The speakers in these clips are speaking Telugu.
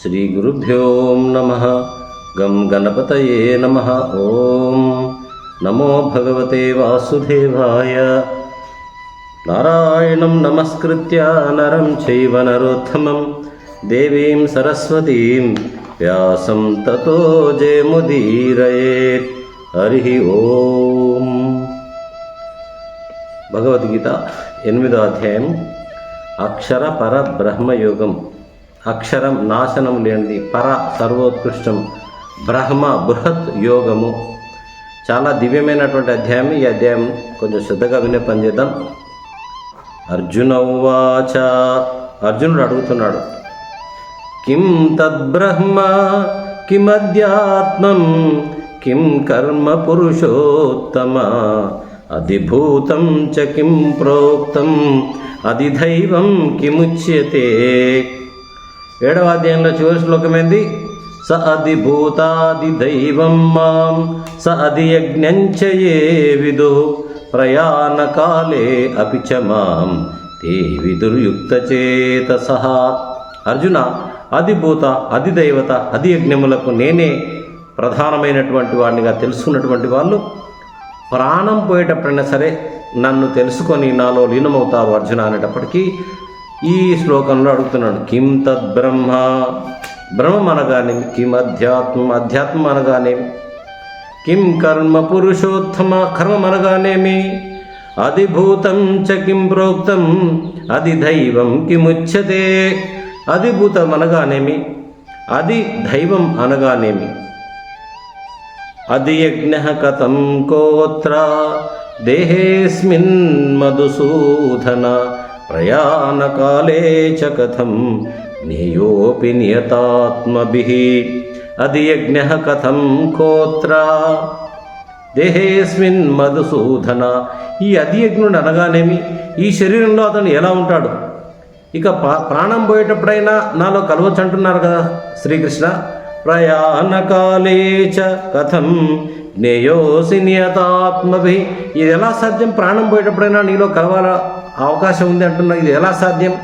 శ్రీగురుభ్యో నమ గం గణపతయే నమ ఓం నమో భగవతే వాసుదేవాయ నారాయణం నమస్కృత్య నరం చైవ నరోత్తమం దేవీం సరస్వతీం వ్యాసం తతో జయముదీరయేత్ హరి ఓం. భగవద్గీత ఎనిమిదో అధ్యాయం. అక్షర పర బ్రహ్మయోగం అక్షరం నాశనం లేనిది పర సర్వోత్కృష్టం. బ్రహ్మ బృహత్ యోగము. చాలా దివ్యమైనటువంటి అధ్యాయం. ఈ అధ్యాయం కొంచెం శ్రద్ధగా వినే పనిచేద్దాం అర్జున ఉవాచ. అర్జునుడు అడుగుతున్నాడు. కిం తద్బ్రహ్మ కిమధ్యాత్మం కిం కర్మ పురుషోత్తమ అధిభూతం చ కిం ప్రోక్తం అధిదైవం కిముచ్యతే ఏడవ అధ్యాయంలో చివరి శ్లోకం ఏంది స అధిభూతాదిదైవం మాం స అధియజ్ఞంచ ఏ విదు ప్రయాణకాలే అపి చ మాం తే విదుర్యుక్తచేతస అర్జున అధిభూత అధిదైవత అధియజ్ఞములకు నేనే ప్రధానమైనటువంటి వాడినిగా తెలుసుకున్నటువంటి వాళ్ళు ప్రాణం పోయేటప్పుడైనా సరే నన్ను తెలుసుకొని నాలో లీనమవుతావు అర్జున అనేటప్పటికీ ఈ శ్లోకంలో అడుగుతున్నాడు కిం తద్బ్రహ్మ బ్రహ్మం? అనగానేమి కిం అధ్యాత్మం అధ్యాత్మం అనగానేమి కిం కర్మ పురుషోత్తమ? కర్మం అనగానేమి అధిభూతం చ కిం ప్రోక్తం? అది దైవం కిముచ్యతే? అధిభూతం అనగానేమి? అది దైవం అనగానేమి? అధియజ్ఞ కథం కోత్ర దేహేస్మిన్ మధుసూధన ప్రయాణకాలే చ కథం నియోపి నియతాత్మభిః. అధియజ్ఞ కథం కోత్ర దేహేస్మిన్ మధుసూధన. ఈ అధియజ్ఞుడు అనగానేమి? ఈ శరీరంలో అతను ఎలా ఉంటాడు? ఇక పా- ప్రాణం పోయేటప్పుడైనా నాలో కలవచ్చు అంటున్నారు కదా శ్రీకృష్ణ. ప్రయాణకాలే చ కథం జ్ఞేయోసి నియతాత్మభి. ఇది ఎలా సాధ్యం? ప్రాణం పోయేటప్పుడైనా నీలో కలవాల అవకాశం ఉంది అంటున్నా. ఇది ఎలా సాధ్యం?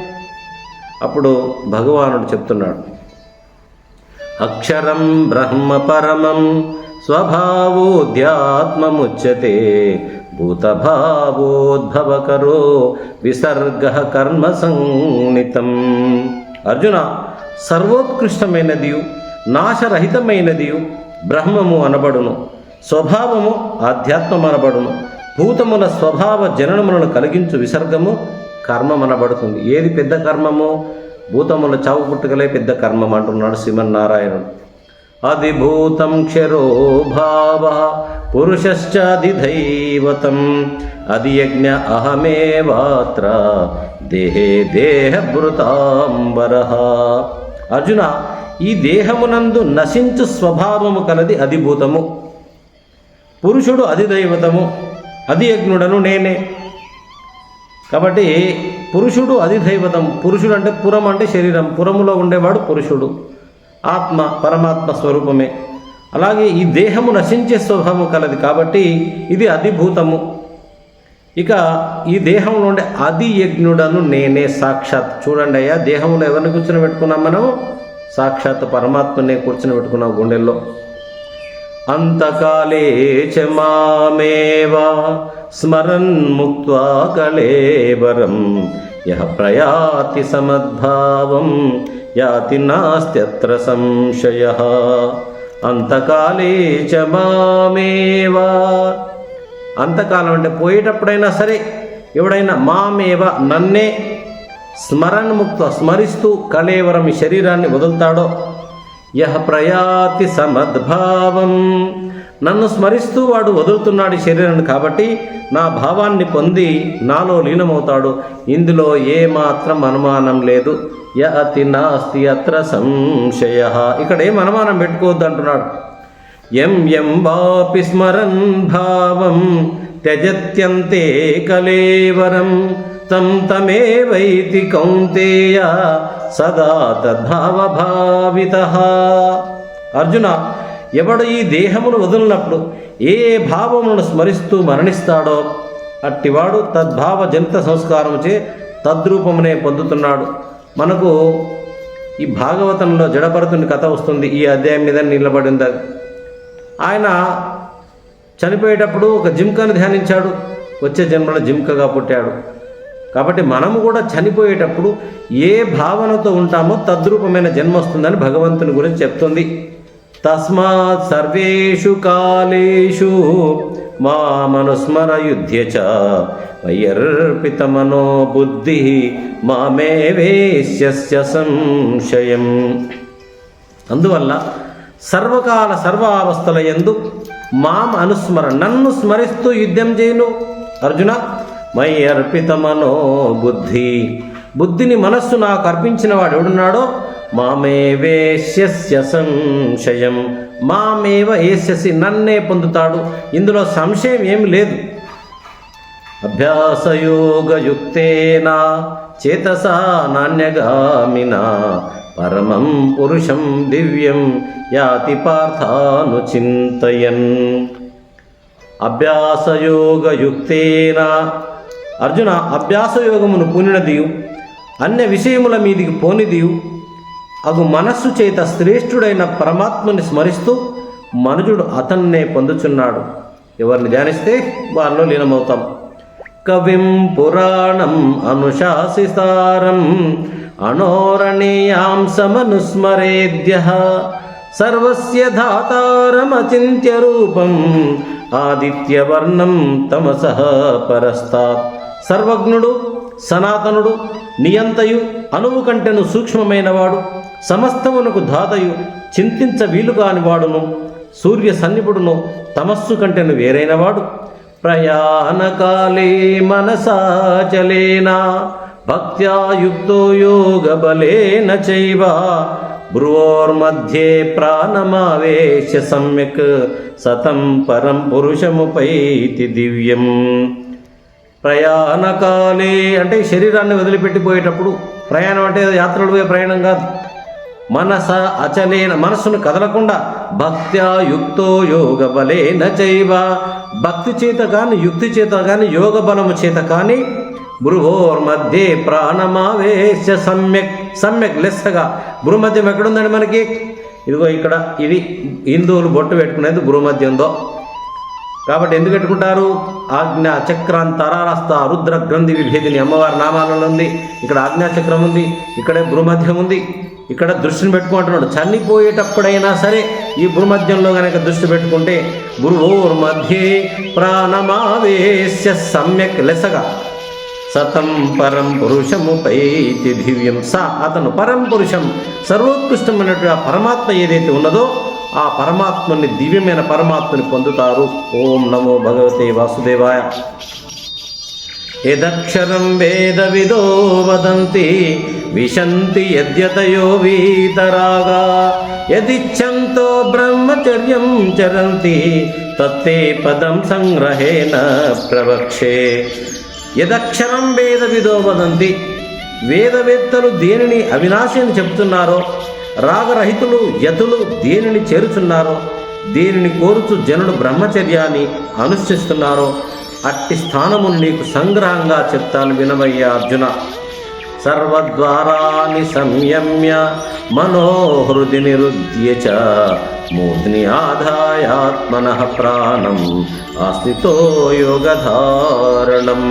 అప్పుడు భగవానుడు చెప్తున్నాడు. అక్షరం బ్రహ్మ పరమం స్వభావోధ్యాత్మముచ్యతే భూతభావోద్భవకరో విసర్గ కర్మ సంనితం. అర్జున సర్వోత్కృష్టమైనదియు నాశరహితమైనదియు బ్రహ్మము అనబడును స్వభావము ఆధ్యాత్మం అనబడును భూతముల స్వభావ జననములను కలిగించు విసర్గము కర్మమనబడుతుంది. ఏది పెద్ద కర్మము భూతముల చావు పుట్టుకలే పెద్ద కర్మం అంటున్నాడు శ్రీమన్నారాయణుడు. అధిభూతం క్షరో భావ పురుషశ్చాదిదైవతం అధియజ్ఞ అహమేవాత్ర దేహే దేహభృతాంబర. అర్జున ఈ దేహమునందు నశించు స్వభావము కలది అధిభూతము. పురుషుడు అధిదైవతము అధియజ్ఞుడను నేనే. కాబట్టి పురుషుడు అధిదైవతం పురుషుడు అంటే పురం అంటే శరీరం పురములో ఉండేవాడు పురుషుడు. ఆత్మ పరమాత్మ స్వరూపమే. అలాగే ఈ దేహము నశించే స్వభావం కలది కాబట్టి ఇది అధిభూతము. ఇక ఈ దేహంలో ఉండే అధి యజ్ఞుడను నేనే సాక్షాత్. చూడండి అయ్యా దేహంలో ఎవరిని కూర్చొని పెట్టుకున్నాం మనం సాక్షాత్ పరమాత్మనే కూర్చొని పెట్టుకున్నాం గుండెల్లో. అంతకాలే చ స్మరన్ ముక్త్వా కళేవరం యహ ప్రయాతి సమద్భావం యాతి నాస్త్యత్ర సంశయ. అంతకాలే చ మామేవా. అంతకాలం అంటే పోయేటప్పుడైనా సరే ఎవడైనా మామేవ నన్నే స్మరణముక్త స్మరిస్తూ కళేవరం ఈ శరీరాన్ని వదులుతాడో? యహ ప్రయాతి సమద్భావం. నన్ను స్మరిస్తూ వాడు వదులుతున్నాడు శరీరాన్ని కాబట్టి నా భావాన్ని పొంది నాలో లీనమవుతాడు. ఇందులో ఏమాత్రం అనుమానం లేదు. య అతి నాస్తి అత్ర సంశయ. ఇక్కడ ఏం అనుమానం పెట్టుకోవద్దు అంటున్నాడు ఎం ఎం వాపి స్మరన్ భావం త్యజత్యంతే కలేవరం. తం తమేవైతి కౌంతేయ సదా తద్భావభావిత. అర్జున ఎవడు ఈ దేహమును వదిలినప్పుడు ఏ భావమును భావములను స్మరిస్తూ మరణిస్తాడో అట్టివాడు తద్భావ జనిత సంస్కారముచే తద్రూపమునే పొందుతున్నాడు. మనకు ఈ భాగవతంలో జడభరతుని కథ వస్తుంది. ఈ అధ్యాయం మీద నిలబడి ఉంది? ఆయన చనిపోయేటప్పుడు ఒక జింకను ధ్యానించాడు. వచ్చే జన్మలో జింకగా పుట్టాడు. కాబట్టి మనము కూడా చనిపోయేటప్పుడు ఏ భావనతో ఉంటామో తద్రూపమైన జన్మ వస్తుందని భగవంతుని గురించి చెప్తుంది. తస్మాత్ సర్వేషు కాలేషు మామనుస్మర యుధ్య చ వయ్యర్పిత బుద్ధి మామే వేశ్య సంశయం. అందువల్ల సర్వకాల సర్వావస్థల ఎందు మాం అనుస్మర నన్ను స్మరిస్తూ యుద్ధం చేయను. అర్జున మై అర్పితమనో బుద్ధి బుద్ధిని మనస్సు నాకు అర్పించిన వాడు ఎవడున్నాడో? మామే వేశ్యస్య సంశయం. మామేవ ఏస్యసి నన్నే పొందుతాడు. ఇందులో సంశయం ఏమి లేదు. అభ్యాసయోగయుక్తేన చేతసా నాణ్యగామినా పరమం పురుషం దివ్యం యాతి పార్థాను చింతయన్. అభ్యాసయోగయుక్తేన అర్జున అభ్యాసయోగమును పూనినదియు అన్య విషయముల మీదికి పోనిదియు అగు మనస్సు చేత శ్రేష్ఠుడైన పరమాత్మని స్మరిస్తూ మనుజుడు అతన్నే పొందుచున్నాడు. ఎవరిని ధ్యానిస్తే వారిలో లీనమవుతాం. కవిం పురాణం అనుశాసితారం అనోరణీయాం సమనుస్మరేద్య సర్వస్య ధాతారమచింత్య రూపం ఆదిత్యవర్ణం తమస పరస్తాత్. సర్వజ్ఞుడు సనాతనుడు నియంతయు అణువు కంటెను సూక్ష్మమైనవాడు సమస్తమునకు ధాతయు చింతించ వీలుగాని వాడును సూర్య సన్నిపుడును తమస్సు కంటెను వేరైనవాడు. ప్రయాణకాలే మనసాచలేనా భక్త్యాయుక్తో యోగబలేన యోగ బలేన చైవ. భ్రువోర్మధ్యే ప్రాణమావేశ సమ్యక్ సతం పరం పురుషముపైతి దివ్యం. ప్రయాణకాలే అంటే శరీరాన్ని వదిలిపెట్టిపోయేటప్పుడు ప్రయాణం అంటే యాత్రలు పోయే ప్రయాణం కాదు. మనస అచలేన మనసును కదలకుండా భక్త్యా యుక్తో యోగ బలేన చైవ. భక్తి చేత కానీ యుక్తి చేత కానీ యోగ బలము చేత కానీ భృవోర్మధ్యే ప్రాణమావేశ సమ్యక్. సమ్యక్ లెస్సగా. భృమధ్యం ఎక్కడుందండి మనకి? ఇదిగో ఇక్కడ ఇది హిందువులు బొట్టు పెట్టుకునేది భ్రూమధ్యంలో కాబట్టి ఎందుకు పెట్టుకుంటారు? ఆజ్ఞా చక్రాంతరారస్త రుద్ర గ్రంథి విభేదిని అమ్మవారి నామాలలో ఉంది. ఇక్కడ ఆజ్ఞా చక్రం ఉంది. ఇక్కడే భూమధ్యం ఉంది. ఇక్కడ దృష్టిని పెట్టుకుంటున్నాడు చనిపోయేటప్పుడైనా సరే ఈ భూమధ్యంలో కనుక దృష్టి పెట్టుకుంటే గురువోర్ మధ్యే ప్రాణమావేశ్య సమ్యక్ లెసగా. సతం పరం పురుషము పైతి దివ్యం. స అతను పరం పురుషం. సర్వోత్కృష్టమైనటువంటి ఆ పరమాత్మ ఏదైతే ఉన్నదో ఆ పరమాత్మని దివ్యమైన పరమాత్మని పొందుతారు. ఓం నమో భగవతే వాసుదేవాయ. యదక్షరం వేద విదో వదంతి విశంతి యద్యతయో వీతరాగా. యదిచ్ఛంతో బ్రహ్మచర్యం చరంతి తత్తే పదం సంగ్రహేణ ప్రవక్షే. యదక్షరం వేద విదో వదంతి వేదవేత్తలు దేనిని అవినాశి అని చెప్తున్నారో రాగరహితులు యతులు దేనిని చేరుచున్నారో దేనిని కోరుచు జనుడు బ్రహ్మచర్యాన్ని అనుష్ఠిస్తున్నారో అట్టి స్థానము నీకు సంగ్రహంగా చెప్తాను వినమయ్య అర్జున. సర్వద్వారాని సంయమ్య మనోహృది నిరుద్య చ మూర్తిని ఆధాయాత్మన ప్రాణం ఆస్థితో యోగధారణం.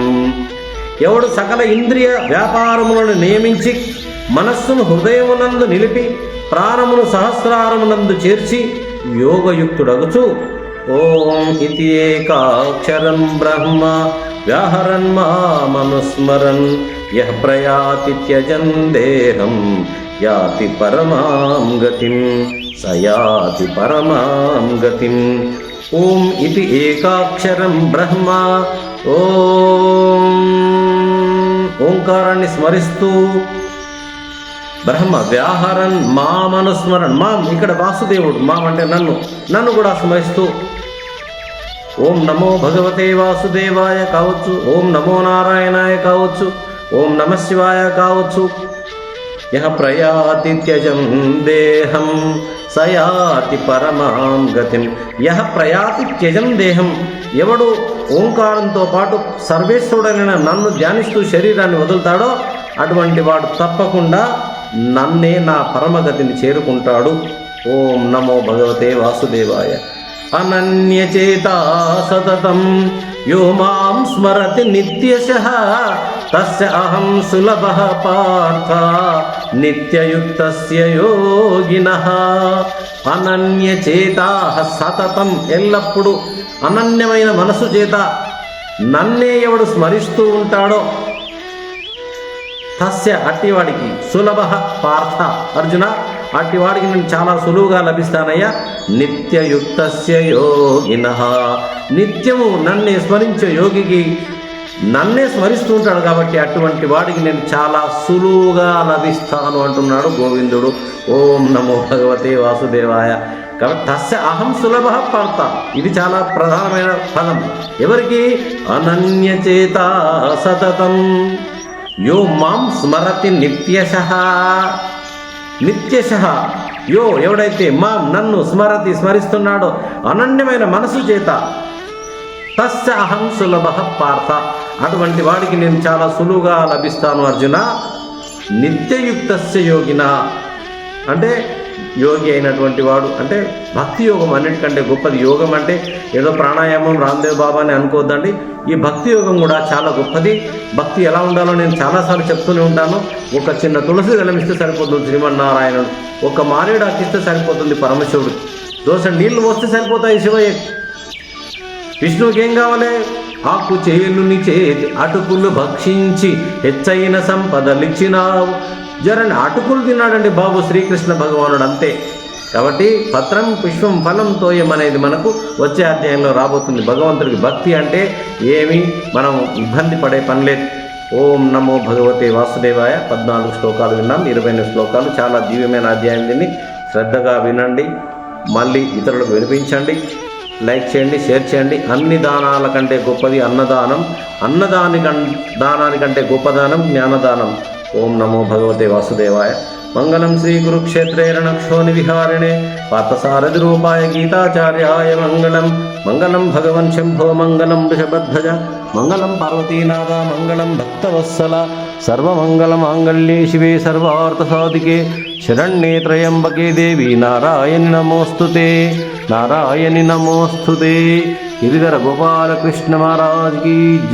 ఎవడు సకల ఇంద్రియ వ్యాపారములను నియమించి మనస్సును హృదయమునందు నిలిపి ప్రాణమును సహస్రారమునందు చేర్చి యోగయుక్తుడగుచు. ఓం ఇది ఏకాక్షరం బ్రహ్మ వ్యాహరన్ మామనుస్మరన్. యః ప్రయాతి త్యజన్ దేహం యాతి పరమాం గతిం సయాతి పరమాం గతిం. ఓం ఇది ఏకాక్షరం బ్రహ్మ ఓం. ఓంకారాన్ని స్మరిస్తూ బ్రహ్మ వ్యాహరన్ మామనుస్మరణ్ మాం ఇక్కడ వాసుదేవుడు మాం అంటే నన్ను నన్ను కూడా స్మరిస్తూ ఓం నమో భగవతే వాసుదేవాయ కావచ్చు ఓం నమో నారాయణాయ కావచ్చు ఓం నమ శివాయ కావచ్చు. యహ ప్రయాతి త్యజం దేహం సయాతి పరమాం గతిం. యహ ప్రయాతి త్యజం దేహం ఎవడు ఓంకారంతో పాటు సర్వేశ్వరుడైన నన్ను ధ్యానిస్తూ శరీరాన్ని వదులుతాడో అటువంటి వాడు తప్పకుండా నన్నే నా పరమగతిని చేరుకుంటాడు. ఓం నమో భగవతే వాసుదేవాయ. అనన్యచేత సతతం. యో మాం స్మరతి నిత్యశ. తస్య అహం సులభ పార్థ. నిత్యయుక్త యోగిన. అనన్యచేత సతతం ఎల్లప్పుడూ అనన్యమైన మనసు చేత నన్నే ఎవడు స్మరిస్తూ ఉంటాడో తస్య అట్టివాడికి సులభ పార్థ. అర్జున అట్టివాడికి నేను చాలా సులువుగా లభిస్తానయ్యా. నిత్యయుక్తస్య యోగిన. నిత్యము నన్నే స్మరించే యోగికి నన్నే స్మరిస్తూ ఉంటాడు కాబట్టి అటువంటి వాడికి నేను చాలా సులువుగా లభిస్తాను అంటున్నాడు గోవిందుడు. ఓం నమో భగవతే వాసుదేవాయ. కాబట్టి తస్య అహం సులభ పార్థ. ఇది చాలా ప్రధానమైన పదం. ఎవరికి? అనన్యచేత సతతం. యో మాం స్మరతి నిత్యశ. నిత్యశ. యో ఎవడైతే మాం నన్ను స్మరతి స్మరిస్తున్నాడో అనన్యమైన మనసు చేత తస్య అహం సులభ పార్థ. అటువంటి వాడికి నేను చాలా సులువుగా లభిస్తాను అర్జున. నిత్యయుక్త యోగిన. అంటే యోగి అయినటువంటి వాడు. అంటే భక్తి యోగం అన్నిటికంటే గొప్పది యోగం అంటే ఏదో ప్రాణాయామం రామ్దేవ్ బాబా అని అనుకోవద్దండి ఈ భక్తి యోగం కూడా చాలా గొప్పది. భక్తి ఎలా ఉండాలో నేను చాలాసార్లు చెప్తూనే ఉంటాను. ఒక చిన్న తులసి దళమిస్తే సరిపోతుంది శ్రీమన్నారాయణుడు ఒక మారేడు అక్కిస్తే సరిపోతుంది పరమశివుడు. దోశ నీళ్ళు వస్తే సరిపోతాయి శివయ్య. విష్ణువుకి ఏం కావాలి? ఆకు చేలుని చేతి అటుకులు భక్షించి హెచ్చైన సంపదలిచ్చినావు. జరని అటుకులు తిన్నాడండి బాబు శ్రీకృష్ణ భగవానుడు అంతే. కాబట్టి పత్రం పుష్పం ఫలం తోయం అనేది మనకు వచ్చే అధ్యాయంలో రాబోతుంది. భగవంతుడికి భక్తి అంటే ఏమి మనం ఇబ్బంది పడే పని లేదు. ఓం నమో భగవతే వాసుదేవాయ. పద్నాలుగు శ్లోకాలు విన్నాం ఇరవై శ్లోకాలు. చాలా దివ్యమైన అధ్యాయం దీన్ని. శ్రద్ధగా వినండి మళ్ళీ ఇతరులకు వినిపించండి లైక్ చేయండి షేర్ చేయండి. అన్ని దానాల కంటే గొప్పది అన్నదానం. అన్నదాని కం దానానికంటే గొప్పదానం జ్ఞానదానం. ఓం నమో భగవతే వాసుదేవాయ. మంగళం శ్రీ కురుక్షేత్రే రణక్షోని విహారిణే. పార్థసారథి రూపాయ గీతాచార్యాయ మంగళం. మంగళం భగవన్ శంభో మంగళం వృషభధ్వజ మంగళం పార్వతీనాథ మంగళం భక్తవత్సల సర్వమంగళమాంగళ్యే శివే సర్వార్థసాధికే. శరణ్యే త్రయంబకే దేవి నారాయణి నమోస్తుతే. నారాయణి నమోస్తుతే. గిరిధర గోపాలకృష్ణ మహారాజ్ కీ జై.